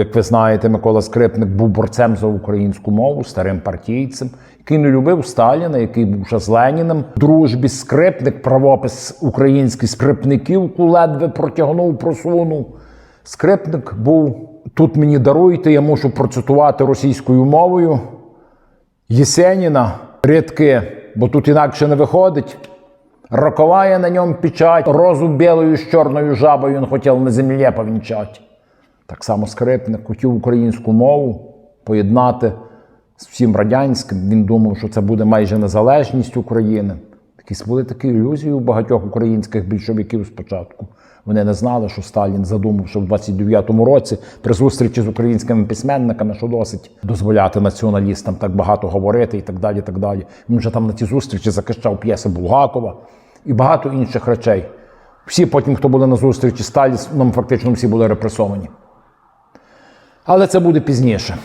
Як ви знаєте, Микола Скрипник був борцем за українську мову, старим партійцем, який не любив Сталіна, який був ще з Леніним. В дружбі скрипник, правопис українських скрипників ледве протягнув, просунув. Скрипник був тут мені даруйте, я мушу процитувати російською мовою. Єсеніна рідки, бо тут інакше не виходить. Роковая на ньому печать, розу білою з чорною жабою він хотів на землі повінчати. Так само скрипник хотів українську мову поєднати з всім радянським. Він думав, що це буде майже незалежність України. Якісь були такі ілюзії у багатьох українських більшовиків спочатку. Вони не знали, що Сталін задумав, що в 29-му році при зустрічі з українськими письменниками, що досить дозволяти націоналістам так багато говорити і так далі. так далі. Він вже там на ті зустрічі захищав п'єси Булгакова і багато інших речей. Всі потім, хто були на зустрічі з Сталіном, фактично всі були репресовані. Але це буде пізніше.